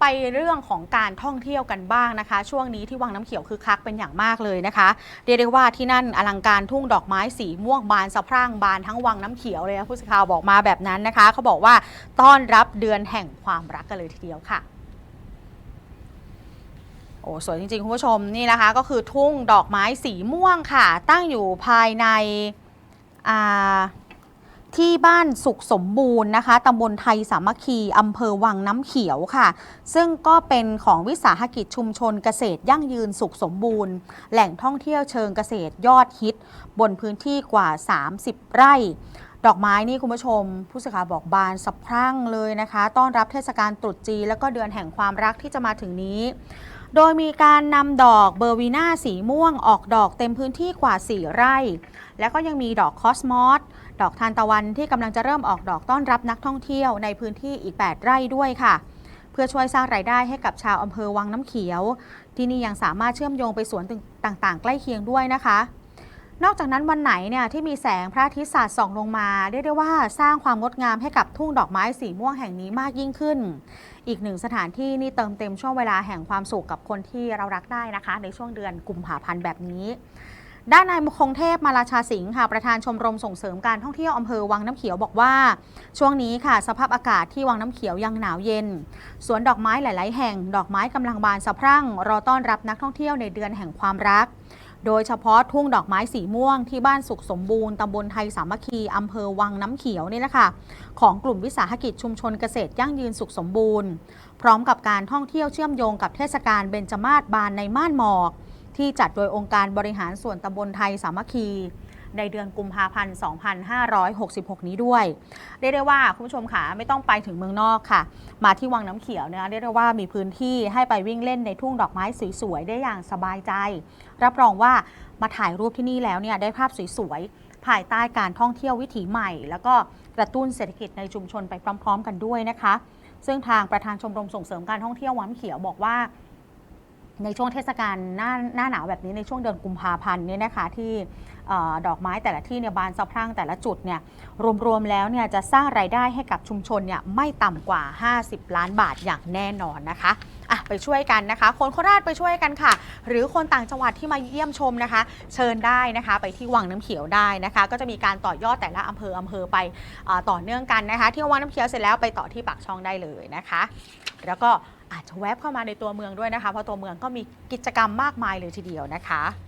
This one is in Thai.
ไปเรื่องของการท่องเที่ยวกันบ้างนะคะ ช่วงนี้ที่วังน้ำเขียวคือคักเป็นอย่างมากเลยนะคะเรียกได้ว่าที่นั่นอลังการทุ่งดอกไม้สีม่วงบานสะพรั่งบานทั้งวังน้ำเขียวเลยนะผู้สื่อข่าวบอกมาแบบนั้นนะคะเขาบอกว่าต้อนรับเดือนแห่งความรักกันเลยทีเดียวค่ะโอ้สวยจริงๆคุณผู้ชมนี่นะคะก็คือทุ่งดอกไม้สีม่วงค่ะ ตั้งอยู่ภายในอ่า ที่บ้านสุขสมบูรณ์นะคะตำบลไทยสามัคคีอำเภอวังน้ำเขียวค่ะ ซึ่งก็เป็นของวิสาหกิจชุมชนเกษตรยั่งยืนสุขสมบูรณ์ แหล่งท่องเที่ยวเชิงเกษตรยอดฮิต บนพื้นที่กว่า 30 ไร่ ดอกไม้นี่คุณผู้ชม ผู้สื่อข่าวบอกบานสะพรั่งเลยนะคะ ต้อนรับเทศกาลตรุษจีนแล้วก็เดือนแห่งความรักที่จะมาถึงนี้ โดยมีการนำดอกเบอร์วีนาสีม่วง ออกดอกเต็มพื้นที่กว่า 4 ไร่ แล้วก็ยังมีดอกคอสมอสดอกทานตะวันที่กำลังจะเริ่มออกดอกต้อนรับนักท่องเที่ยวในพื้นที่อีก 8 ไร่ด้วยค่ะ เพื่อช่วยสร้างรายได้ให้กับชาวอำเภอวังน้ำเขียว ที่นี่ยังสามารถเชื่อมโยงไปสวนต่างๆ ใกล้เคียงด้วยนะคะ นอกจากนั้นวันไหนเนี่ยที่มีแสงพระอาทิตย์สาดส่องลงมาเรียกได้ว่าสร้างความงดงามให้กับทุ่งดอกไม้สีม่วงแห่งนี้มากยิ่งขึ้น อีกหนึ่งสถานที่นี่เติมเต็มช่วงเวลาแห่งความสุขกับคนที่เรารักได้นะคะ ในช่วงเดือนกุมภาพันธ์แบบนี้ ด้านนายมคงเทพมาราชาสิงห์ค่ะประธานชมรมส่งเสริมการท่องเที่ยวอำเภอวังน้ำเขียวบอกว่า ช่วงนี้ค่ะ สภาพอากาศที่วังน้ำเขียวยังหนาวเย็น สวนดอกไม้หลาย ๆ แห่ง ดอกไม้กำลังบานสะพรั่งรอต้อนรับนักท่องเที่ยวในเดือนแห่งความรัก โดยเฉพาะทุ่งดอกไม้สีม่วงที่บ้านสุขสมบูรณ์ตำบลไทยสามัคคีอำเภอวังน้ำเขียวนี่แหละค่ะของกลุ่มวิสาหกิจชุมชนเกษตรยั่งยืนสุขสมบูรณ์ พร้อมกับการท่องเที่ยวเชื่อมโยงกับเทศกาลเบญจมาศบานในม่านหมอก ที่จัดโดยองค์การบริหารส่วนตำบลไทยสามัคคี ในเดือนกุมภาพันธ์ 2566 นี้ด้วย เรียกได้ว่าคุณผู้ชมค่ะไม่ต้องไปถึงเมืองนอกค่ะ มาที่วังน้ำเขียวเนี่ยเรียกได้ว่ามีพื้นที่ให้ไปวิ่งเล่นในทุ่งดอกไม้สวยๆได้อย่างสบายใจ รับรองว่ามาถ่ายรูปที่นี่แล้วเนี่ยได้ภาพสวยๆภายใต้การท่องเที่ยววิถีใหม่ แล้วก็กระตุ้นเศรษฐกิจในชุมชนไปพร้อม ๆ กันด้วยนะคะ ซึ่งทางประธานชมรมส่งเสริมการท่องเที่ยววังน้ำเขียวบอกว่า ในช่วงเทศกาลหน้าหน้าหนาวแบบนี้ในช่วงเดือนกุมภาพันธ์เนี่ยนะคะที่อดอกไม้แต่ละที่เนี่ยบานสะพรั่งแต่ละจุดเนี่ยรวมๆแล้วเนี่ยจะสร้างรายได้ให้กับชุมชนเนี่ยไม่ต่ำกว่า 50 ล้านบาทอย่างแน่นอนนะคะ ไปช่วยกันนะคะ คนโคราชไปช่วยกันค่ะ หรือคนต่างจังหวัดที่มาเยี่ยมชมนะคะ เชิญได้นะคะ ไปที่วังน้ำเขียวได้นะคะ ก็จะมีการต่อยอดแต่ละอำเภออำเภอไปอต่อเนื่องกันนะคะ ที่วังน้ำเขียวเสร็จแล้วไปต่อที่ปากช่องได้เลยนะคะ แล้วก็อาจจะแวบเข้ามาในตัวเมืองด้วยนะคะ เพราะตัวเมืองก็มีกิจกรรมมากมายเลยทีเดียวนะคะ